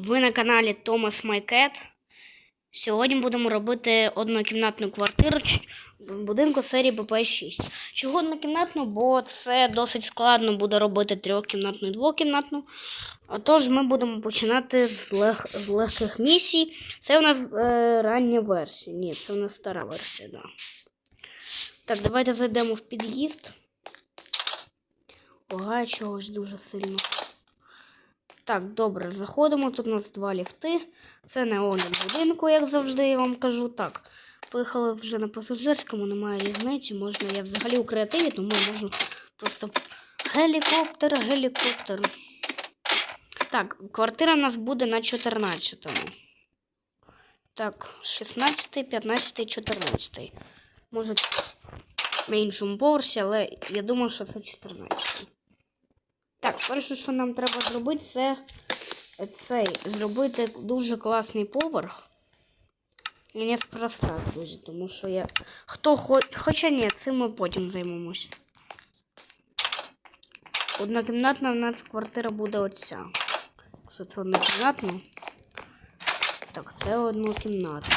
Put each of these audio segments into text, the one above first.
Ви на каналі My Cat. Сьогодні будемо робити однокімнатну квартиру в будинку серії БП6. Чого однокімнатну? Бо це досить складно буде робити трьохкімнатну і двокімнатну. Отож, ми будемо починати з, лег... з легких місій. Це у нас е, рання версія. Ні, це у нас стара версія, да. Так, давайте зайдемо в під'їзд. Лагає чогось дуже сильно. Так, добре, заходимо. Тут у нас два ліфти. Це не один будинку, як завжди я вам кажу. Так, поїхали вже на пасажирському, немає різниці. Можна, я взагалі у креативі, тому можу просто гелікоптер, гелікоптер. Так, квартира у нас буде на 14-му. Так, 16, 15, 14. Може, на іншому поверсі, але я думаю, що це 14. Так, перше, що нам треба зробити, це цей зробити дуже класний поверх. І неспроста, друзі, тому що я. Хто хоч. Хоча ні, цим ми потім займемось. Однокімнатна в нас квартира буде оця. Якщо це однокімнатна. Так, це однокімнатна.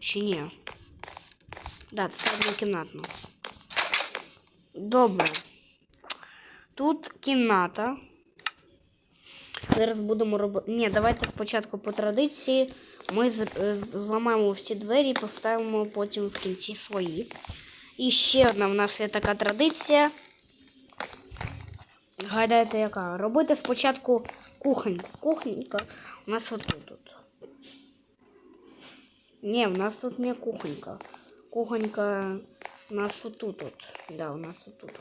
Чи ні? Так, це однокімнатна. Добре. Тут кімната. Зараз будемо робити. Ні, давайте спочатку по традиції. Ми е, зламаємо всі двері і поставимо потім в кінці свої. І ще одна в нас є така традиція. Гадайте, яка? Робити спочатку кухоньку. Кухонька у нас отут. От. Ні, у нас тут не кухонька. Кухонька у нас отут. От. Да, у нас отут.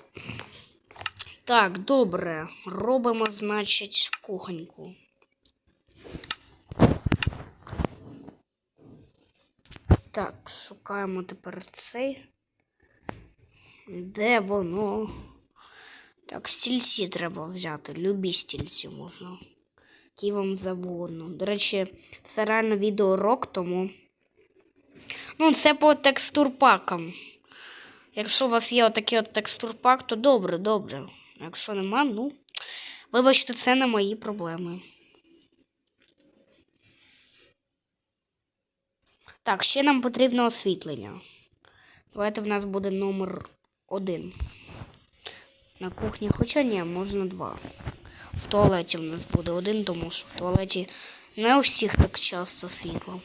Так, добре. Робимо, значить, кухоньку. Так, шукаємо тепер цей. Де воно? Так, стільці треба взяти. Любі стільці можна. Які вам завгодно. До речі, це реально відеоурок, тому. Ну, це по текстурпакам. Якщо у вас є отакий от текстурпак, то добре, добре. Якщо нема, ну. Вибачте, це не мої проблеми. Так, ще нам потрібно освітлення. Давайте в нас буде номер один. На кухні, хоча ні, можна два. В туалеті в нас буде один, тому що в туалеті не у всіх так часто світло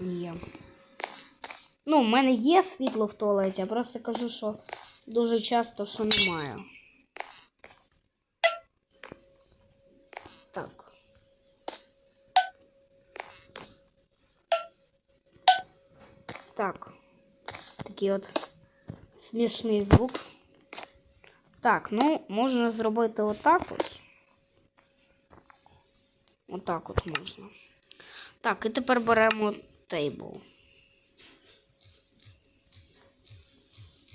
є. Ну, в мене є світло в туалеті, я просто кажу, що дуже часто що немає. Так. Так. Такий от смішний звук. Так, ну, можна зробити отак от. Отак от можна. Так, і тепер беремо тейбл.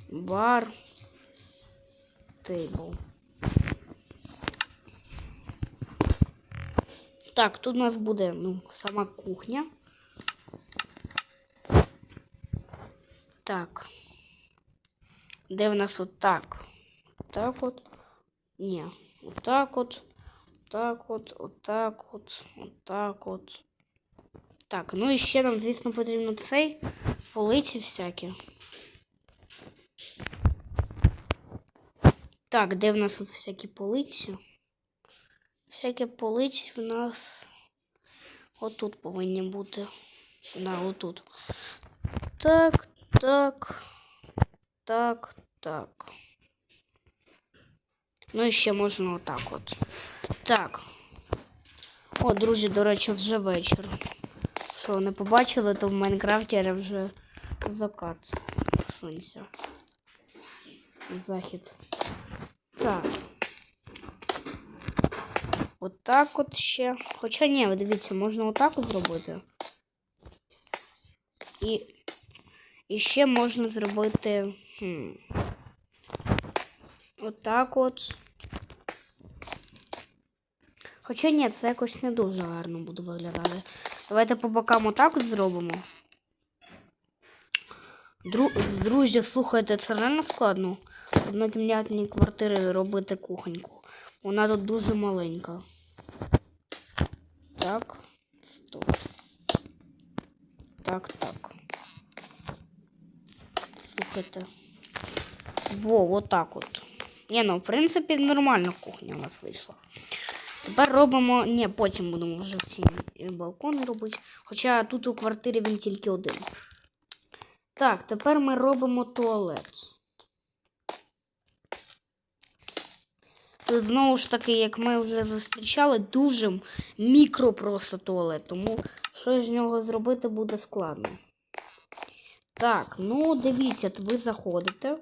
Бар. Тейбл. Так, тут у нас буде ну, сама кухня. Так. Де в нас отак? Так от. Ні. Отак от. Так от, отак от, отак от. Так, ну і ще нам, звісно, потрібно цей полиці всякі. Так, де в нас тут всякі полиці? Всякі полиці в нас отут повинні бути. Да, отут. Так, так, так, так. Ну і ще можна отак от. Так. О, друзі, до речі, вже вечір. Що, не побачили, то в Майнкрафті вже закат сонця. Захід. Так. Отак от ще. Хоча ні, дивіться, можна отак от зробити. І, і ще можна зробити. Хм, отак от. Хоча ні, це якось не дуже гарно буде виглядати. Давайте по бокам отак от зробимо. Дру... Друзі, слухайте, це реально складно. В однокімнатній квартирі робити кухоньку. Вона тут дуже маленька. Так. Стоп. Так, так. Слухайте. Во, отак от. Ні, ну, в принципі, нормальна кухня у нас вийшла. Тепер робимо. Ні, потім будемо вже ці балкони робити. Хоча тут у квартирі він тільки один. Так, тепер ми робимо туалет. Тут знову ж таки, як ми вже зустрічали, дуже мікро просто туалет, тому щось з нього зробити буде складно. Так, ну дивіться, ви заходите.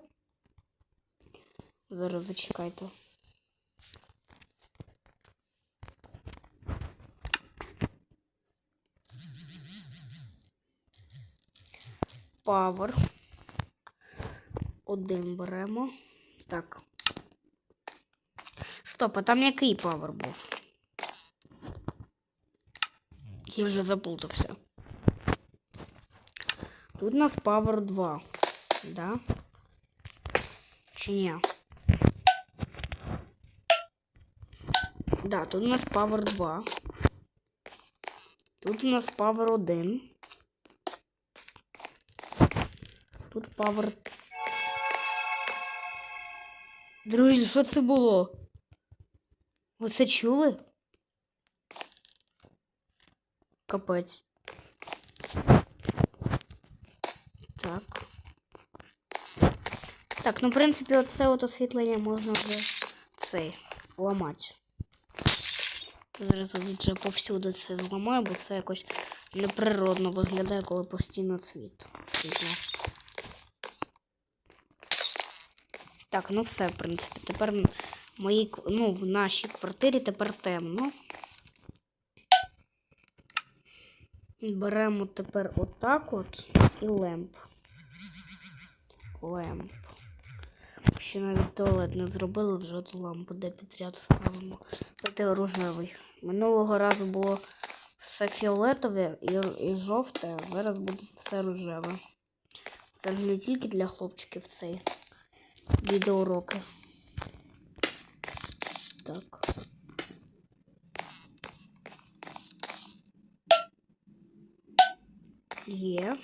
Зараз зачекайте. Павер. Один беремо. Так. Стоп, а там який павер був? Я вже заплутався. Тут у нас павер 2. Да? Чи ні? Да, тут у нас павер 2. Тут у нас павер 1. Тут павер. Друзі, що це було? Ви це чули? Капець. Так. Так, ну, в принципі, оце от освітлення можна вже цей ламати. Зараз вже повсюди це зламаю, бо це якось неприродно виглядає, коли постійно цвіт. Так, ну все, в принципі. Тепер в моїй, ну, в нашій квартирі тепер темно. Беремо тепер отак от і лемп. Лемп. Ще навіть туалет не зробили, вже от лампу де підряд ставимо. Це рожевий. Минулого разу було все фіолетове і, і жовте, зараз буде все рожеве. Це ж не тільки для хлопчиків цей відеоуроки. Так. Є.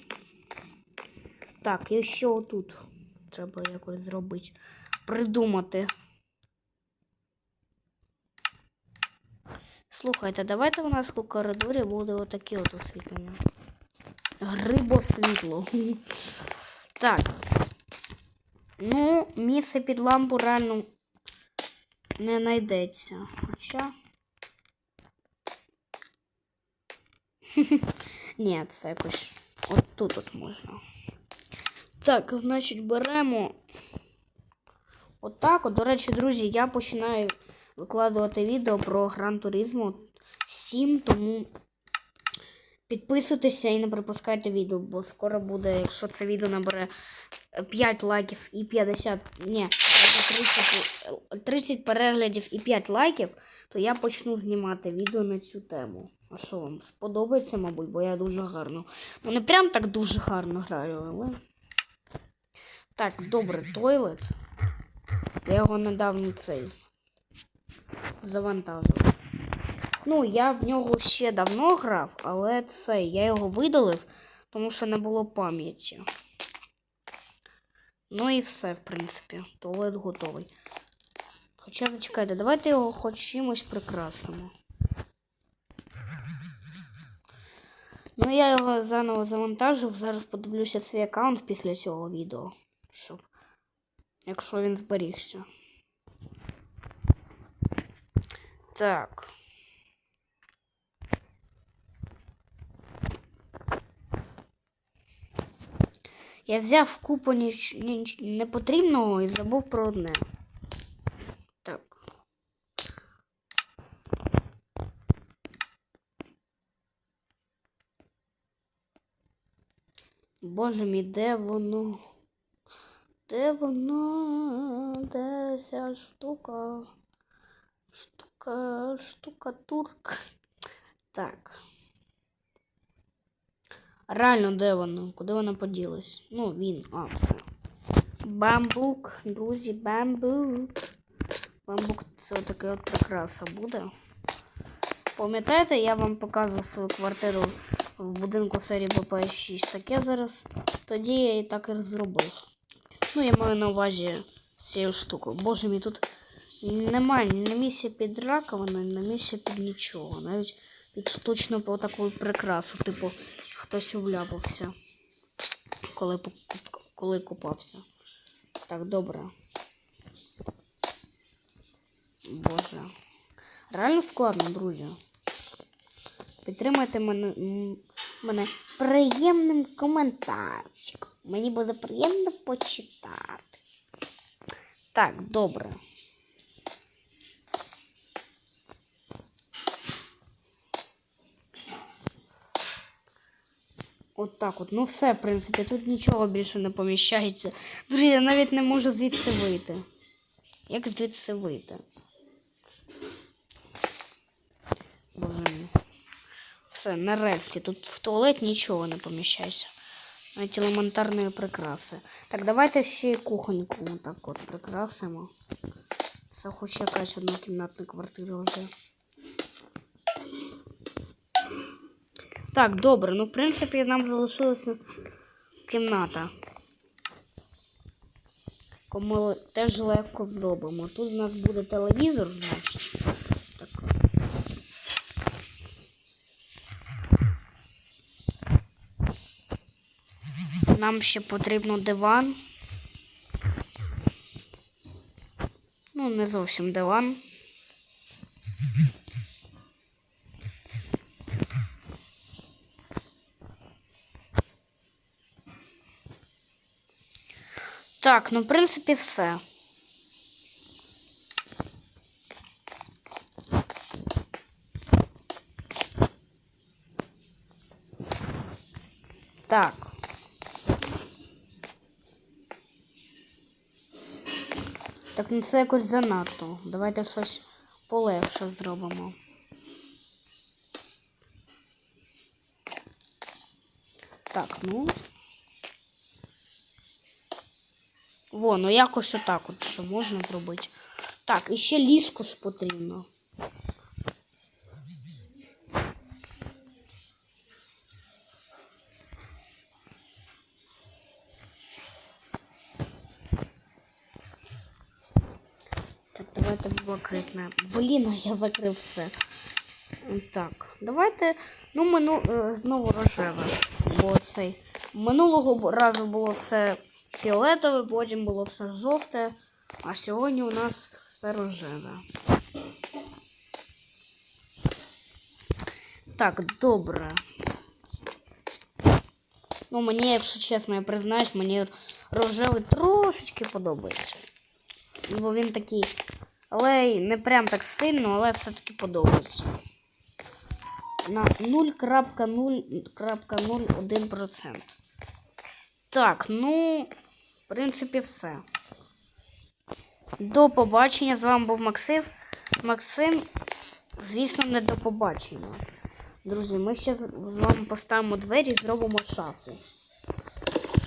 Так, і ще отут треба якось зробити. Придумати. Слухайте, давайте у нас у коридорі буде отаке от освітлення. Грибосвітло. Так. Ну, місце під лампу реально не знайдеться. Хоча. Ні, це якось от тут от можна. Так, значить, беремо. Отак. От, До речі, друзі, я починаю викладувати відео про Гран Туризмо 7, тому підписуйтеся і не пропускайте відео, бо скоро буде, якщо це відео набере 5 лайків і 50, ні, 30, 30 переглядів і 5 лайків, то я почну знімати відео на цю тему. А що вам сподобається, мабуть, бо я дуже гарно. Ну не прям так дуже гарно граю, але. Так, добре, тойлет. Я його недавно цей завантажив. Ну, я в нього ще давно грав, але цей, я його видалив, тому що не було пам'яті. Ну і все, в принципі. Туалет готовий. Хоча, зачекайте, давайте його хоч чимось прикрасимо. Ну, я його заново завантажив. Зараз подивлюся свій аккаунт після цього відео. Щоб. Якщо він зберігся. Так. Я взяв купу ніч... ніч... непотрібного і забув про одне. Так. Боже мій, де воно? Де воно? Де ця штука? Штука, штукатурка. Так. Реально, де воно? Куди воно поділось? Ну, він. А, все. Бамбук, друзі, бамбук. Бамбук це таке от прикраса буде. Пам'ятаєте, я вам показував свою квартиру в будинку серії БПС 6. Так я зараз тоді я і так і зробив. Ну, я маю на увазі цією штукою. Боже мій, тут немає ні місця під раковиною, ні місця під нічого. Навіть під штучну по таку прикрасу, типу, хтось увляпався, коли, коли купався. Так, добре. Боже. Реально складно, друзі. Підтримайте мене, мене приємним коментарчиком. Мені буде приємно почитати. Так, добре. От так от. Ну все, в принципі, тут нічого більше не поміщається. Друзі, я навіть не можу звідси вийти. Як звідси вийти? Боже. Все, нарешті. Тут в туалет нічого не поміщається. Навіть елементарної прикраси. Так, давайте ще й кухоньку так от прикрасимо. Це хоч якась однокімнатна квартира вже. Так, добре, ну в принципі нам залишилася кімната. Ми теж легко зробимо. Тут у нас буде телевізор, Нам ще потрібно диван. Ну, не зовсім диван. Так, ну в принципі все. Так. Так, ну це якось занадто. Давайте щось полегше зробимо. Так, ну. Во, ну якось отак от що можна зробити. Так, і ще ліжко ж потрібно. Блакитне. Блін, а я закрив все. Так, давайте. Ну, мину, е, знову рожеве. Бо цей. Минулого разу було все фіолетове, потім було все жовте, а сьогодні у нас все рожеве. Так, добре. Ну, мені, якщо чесно, я признаюсь, мені рожевий трошечки подобається. Бо він такий. Але не прям так сильно, але все-таки подобається. На 0.0.01%. Так, ну, в принципі, все. До побачення. З вами був Максим. Максим, звісно, не до побачення. Друзі, ми ще з вами поставимо двері і зробимо шафу.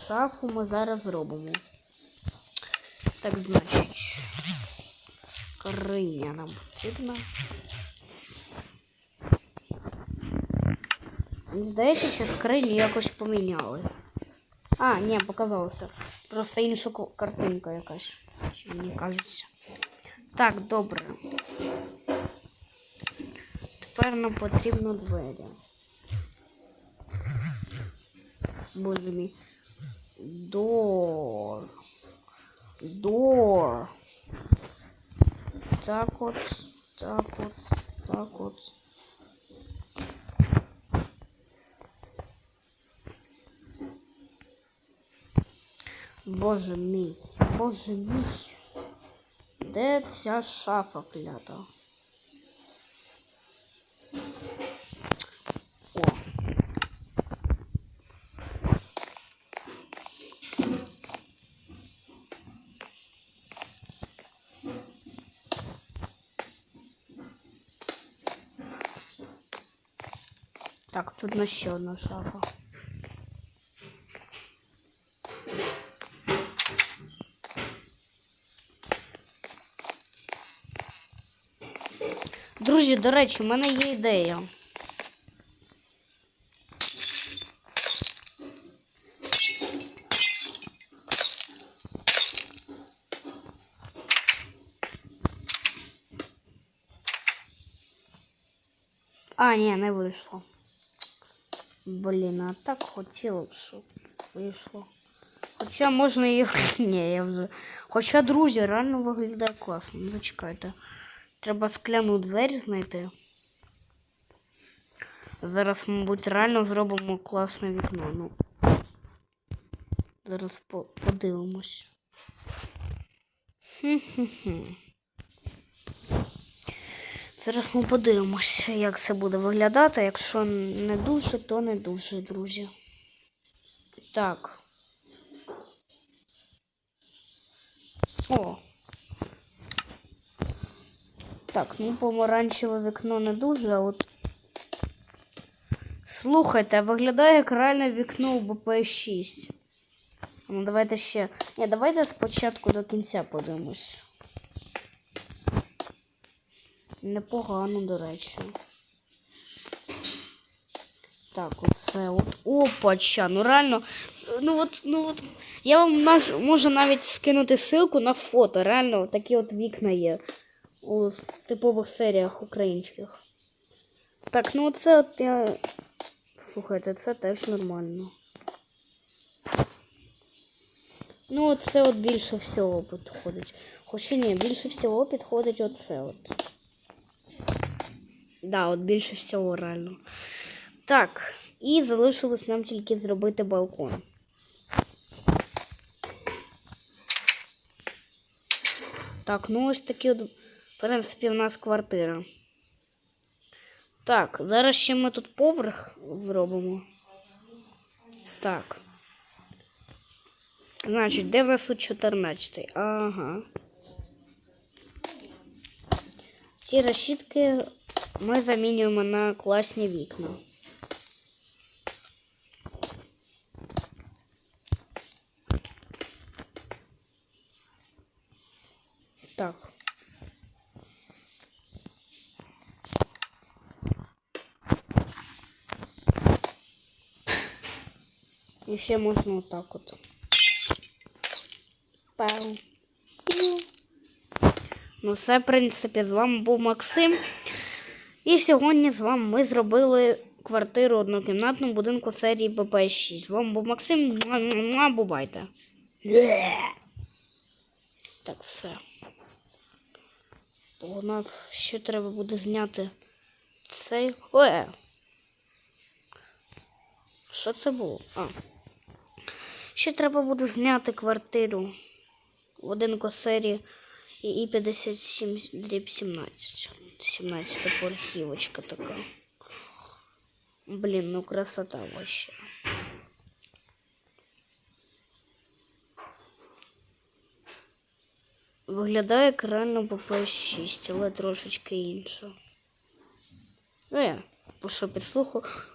Шафу ми зараз зробимо. Так, значить. Скриня нам потрібна. Здається, що скрині якось поміняли. А, ні, показалося. Просто інша картинка якась. Чи мені кажеться. Так, добре. Тепер нам потрібно двері. Боже мій. Дор. Дор. Так от, так от, так от. Боже мій, боже мій. Де ця шафа клята? Так, тут на ще одна шафа. Друзі, до речі, в мене є ідея. А, ні, не вийшло. Блін, а так хотіло б, щоб вийшло. Хоча можна і. Ні, я вже. Хоча, друзі, реально виглядає класно. Ну, зачекайте. Треба скляну двері знайти. Зараз, мабуть, реально зробимо класне вікно. Ну. Зараз по подивимось. Хм-хм-хм. Зараз ми подивимося, як це буде виглядати. Якщо не дуже, то не дуже, друзі. Так. О. Так, ну помаранчеве вікно не дуже, а от. Слухайте, виглядає як реальне вікно у БП6. Ну, давайте ще. Ні, давайте спочатку до кінця подивимось. Непогано, до речі. Так, оце от. Опача, ну реально. Ну от, ну от. Я вам наш, можу навіть скинути ссылку на фото. Реально, такі от вікна є у типових серіях українських. Так, ну оце от я. Слухайте, це теж нормально. Ну, оце от більше всього підходить. Хоча ні, більше всього підходить оце от. Да, от більше всього реально. Так, і залишилось нам тільки зробити балкон. Так, ну ось такі от, в принципі, в нас квартира. Так, зараз ще ми тут поверх зробимо. Так. Значить, де в нас тут 14? Ага. Ці решітки ми замінюємо на класні вікна. Так. І ще можна отак от. Пау. Ну, все, в принципі, з вами був Максим. І сьогодні з вами ми зробили квартиру однокімнатну в будинку серії БП6. З вами був Максим. Бувайте. Так, все. Погнав. Ще треба буде зняти цей. Е! Що це було? А. Ще треба буде зняти квартиру в один серії і 57 дріб 17. 17 поверхівочка така. Блін, ну красота вообще. Виглядає як реально ПП-6, але трошечки інше. Е, по що підслухав?